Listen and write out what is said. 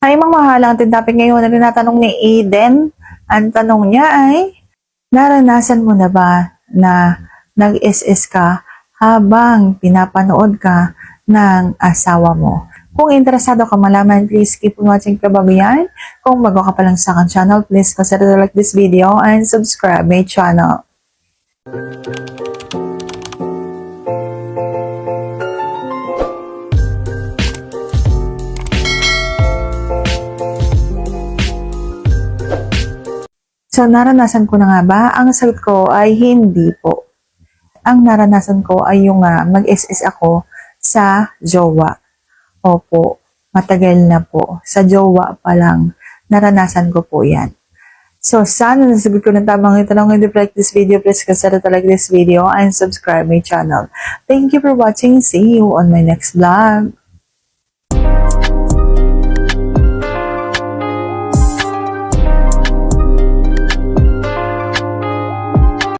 Ay, mga mahalang ating topic ngayon na tinatanong ni Eden. Ang tanong niya ay, naranasan mo na ba na nag-SS ka habang pinapanood ka ng asawa mo? Kung interesado ka malaman, please keep on watching kababayan. Kung bago ka pa lang sa akin channel, please consider to like this video and subscribe my channel. So, naranasan ko na nga ba? Ang sagot ko ay hindi po. Ang naranasan ko ay yung ah, mag-SS ako sa jowa. Opo, matagal na po. Sa jowa pa lang, naranasan ko po yan. So, sana nasagot ko ng tamang itanong. If you like this video, please consider to like this video and subscribe my channel. Thank you for watching. See you on my next vlog.